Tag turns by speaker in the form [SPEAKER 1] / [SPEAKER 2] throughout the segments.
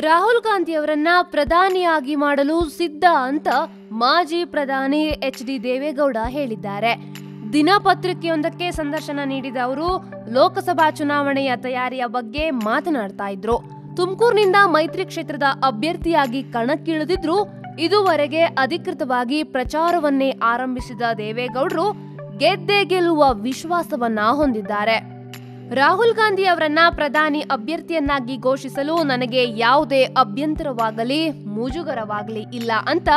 [SPEAKER 1] ರಾಹುಲ್ ಗಾಂಧಿ ಅವರನ್ನ ಪ್ರಧಾನಿಯಾಗಿ ಮಾಡಲು ಸಿದ್ಧ ಅಂತ ಮಾಜಿ ಪ್ರಧಾನಿ ಎಚ್ ಡಿ ದೇವೇಗೌಡ ಹೇಳಿದ್ದಾರೆ. ದಿನಪತ್ರಿಕೆಯೊಂದಕ್ಕೆ ಸಂದರ್ಶನ ನೀಡಿದ ಅವರು, ಲೋಕಸಭಾ ಚುನಾವಣೆಯ ತಯಾರಿಯ ಬಗ್ಗೆ ಮಾತನಾಡ್ತಾ ಇದ್ರು. ತುಮಕೂರಿನಿಂದ ಮೈತ್ರಿ ಕ್ಷೇತ್ರದ ಅಭ್ಯರ್ಥಿಯಾಗಿ ಕಣಕ್ಕಿಳಿದಿದ್ರು. ಇದುವರೆಗೆ ಅಧಿಕೃತವಾಗಿ ಪ್ರಚಾರವನ್ನೇ ಆರಂಭಿಸಿದ ದೇವೇಗೌಡರು ಗೆದ್ದೇ ಗೆಲ್ಲುವ ವಿಶ್ವಾಸವನ್ನ ಹೊಂದಿದ್ದಾರೆ. ರಾಹುಲ್ ಗಾಂಧಿ ಅವರನ್ನ ಪ್ರಧಾನಿ ಅಭ್ಯರ್ಥಿಯನ್ನಾಗಿ ಘೋಷಿಸಲು ನನಗೆ ಯಾವುದೇ ಅಭ್ಯಂತರವಾಗಲಿ, ಮುಜುಗರವಾಗಲಿ ಇಲ್ಲ ಅಂತ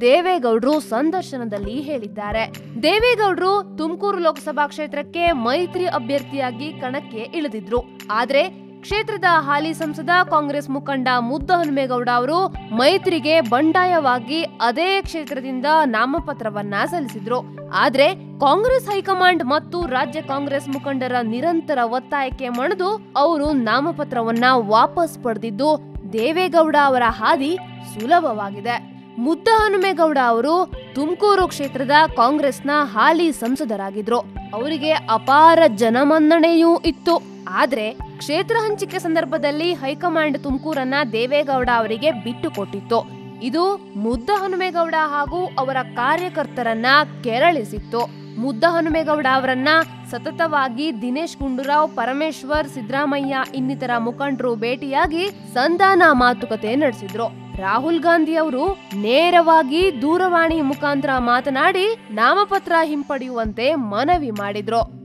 [SPEAKER 1] ದೇವೇಗೌಡರು ಸಂದರ್ಶನದಲ್ಲಿ ಹೇಳಿದ್ದಾರೆ. ದೇವೇಗೌಡರು ತುಮಕೂರು ಲೋಕಸಭಾ ಕ್ಷೇತ್ರಕ್ಕೆ ಮೈತ್ರಿ ಅಭ್ಯರ್ಥಿಯಾಗಿ ಕಣಕ್ಕೆ ಇಳಿದಿದ್ರು. ಆದ್ರೆ ಕ್ಷೇತ್ರದ ಹಾಲಿ ಸಂಸದ ಕಾಂಗ್ರೆಸ್ ಮುಖಂಡ ಮುದ್ದಹನುಮೇಗೌಡ ಅವರು ಮೈತ್ರಿಗೆ ಬಂಡಾಯವಾಗಿ ಅದೇ ಕ್ಷೇತ್ರದಿಂದ ನಾಮಪತ್ರವನ್ನ ಸಲ್ಲಿಸಿದ್ರು. ಆದ್ರೆ ಕಾಂಗ್ರೆಸ್ ಹೈಕಮಾಂಡ್ ಮತ್ತು ರಾಜ್ಯ ಕಾಂಗ್ರೆಸ್ ಮುಖಂಡರ ನಿರಂತರ ಒತ್ತಾಯಕ್ಕೆ ಮಣಿದು ಅವರು ನಾಮಪತ್ರವನ್ನ ವಾಪಸ್ ಪಡೆದಿದ್ದು ದೇವೇಗೌಡ ಅವರ ಹಾದಿ ಸುಲಭವಾಗಿದೆ. ಮುದ್ದಹನುಮೇಗೌಡ ಅವರು ತುಮಕೂರು ಕ್ಷೇತ್ರದ ಕಾಂಗ್ರೆಸ್ನ ಹಾಲಿ ಸಂಸದರಾಗಿದ್ರು. ಅವರಿಗೆ ಅಪಾರ ಜನಮನ್ನಣೆಯೂ ಇತ್ತು. ಆದ್ರೆ ಕ್ಷೇತ್ರ ಹಂಚಿಕೆ ಸಂದರ್ಭದಲ್ಲಿ ಹೈಕಮಾಂಡ್ ತುಮಕೂರನ್ನ ದೇವೇಗೌಡ ಅವರಿಗೆ ಬಿಟ್ಟು ಕೊಟ್ಟಿತ್ತು. ಇದು ಮುದ್ದ ಹನುಮೇಗೌಡ ಹಾಗೂ ಅವರ ಕಾರ್ಯಕರ್ತರನ್ನ ಕೆರಳಿಸಿತ್ತು. ಮುದ್ದ ಹನುಮೇಗೌಡ ಅವರನ್ನ ಸತತವಾಗಿ ದಿನೇಶ್ ಗುಂಡೂರಾವ್, ಪರಮೇಶ್ವರ್, ಸಿದ್ದರಾಮಯ್ಯ ಇನ್ನಿತರ ಮುಖಂಡರು ಭೇಟಿಯಾಗಿ ಸಂಧಾನ ಮಾತುಕತೆ ನಡೆಸಿದ್ರು. ರಾಹುಲ್ ಗಾಂಧಿ ಅವರು ನೇರವಾಗಿ ದೂರವಾಣಿ ಮುಖಾಂತರ ಮಾತನಾಡಿ ನಾಮಪತ್ರ ಹಿಂಪಡೆಯುವಂತೆ ಮನವಿ ಮಾಡಿದ್ರು.